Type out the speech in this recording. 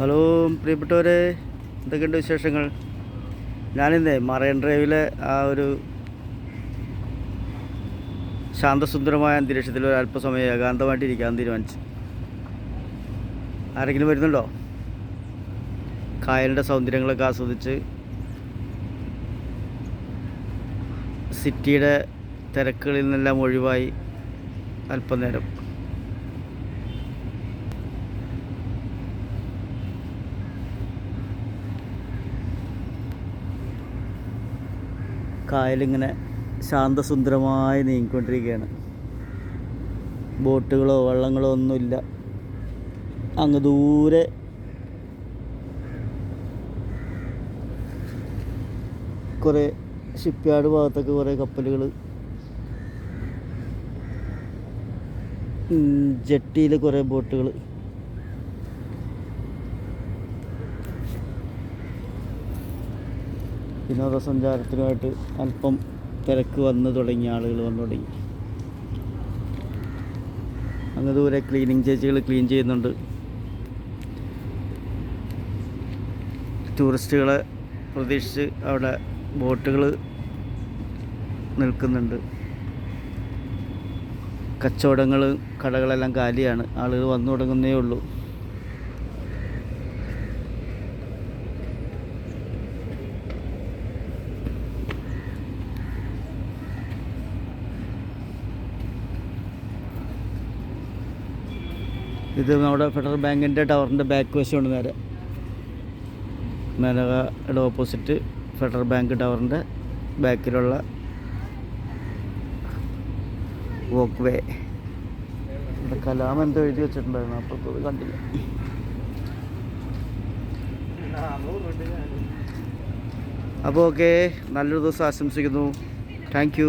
Hello പ്രിയപ്പെട്ടവരെ എന്തൊക്കെയുണ്ട് വിശേഷങ്ങൾ? ഞാനിന്നേ മറൈൻ ഡ്രൈവിലെ ആ ഒരു ശാന്തസുന്ദരമായ അന്തരീക്ഷത്തിൽ ഒരു അല്പസമയം ഏകാന്തമായിട്ട് ഇരിക്കാൻ തീരുമാനിച്ചു. ആരെങ്കിലും വരുന്നുണ്ടോ? കായലിന്റെ സൗന്ദര്യങ്ങളൊക്കെ ആസ്വദിച്ച് സിറ്റിയുടെ തിരക്കുകളിൽ നിന്നെല്ലാം ഒഴിവായി അല്പനേരം. കായലിങ്ങനെ ശാന്തസുന്ദരമായി നീങ്ങിക്കൊണ്ടിരിക്കുകയാണ്. ബോട്ടുകളോ വള്ളങ്ങളോ ഒന്നുമില്ല. അങ്ങ് ദൂരെ കുറേ ഷിപ്പ്യാർഡ് ഭാഗത്തൊക്കെ കുറേ കപ്പലുകൾ ജെട്ടിയിൽ കുറേ ബോട്ടുകൾ വിനോദസഞ്ചാരത്തിനുമായിട്ട് അല്പം തിരക്ക് വന്ന് തുടങ്ങിയ ആളുകൾ വന്നു തുടങ്ങി. അങ്ങ് ദൂരെ ക്ലീനിങ് ചേച്ചികൾ ക്ലീൻ ചെയ്യുന്നുണ്ട്. ടൂറിസ്റ്റുകളെ പ്രതീക്ഷിച്ച് അവിടെ ബോട്ടുകൾ നിൽക്കുന്നുണ്ട്. കച്ചവടങ്ങൾ കടകളെല്ലാം കാലിയാണ്. ആളുകൾ വന്നു തുടങ്ങുന്നേ ഉള്ളൂ. ഇത് നമ്മുടെ ഫെഡറൽ ബാങ്കിന്റെ ടവറിന്റെ ബാക്ക് വശമാണ് നേരെ. മേനകയുടെ ഓപ്പോസിറ്റ് ഫെഡറൽ ബാങ്ക് ടവറിന്റെ ബാക്കിലുള്ള വോക്ക് വേ ഇവിടെ കലാം എന്തോ എഴുതി വെച്ചിട്ടുണ്ടായിരുന്നു അപ്പോൾ അത് കണ്ടില്ല. അപ്പോൾ ഓക്കെ നല്ലൊരു ദിവസം ആശംസിക്കുന്നു. താങ്ക്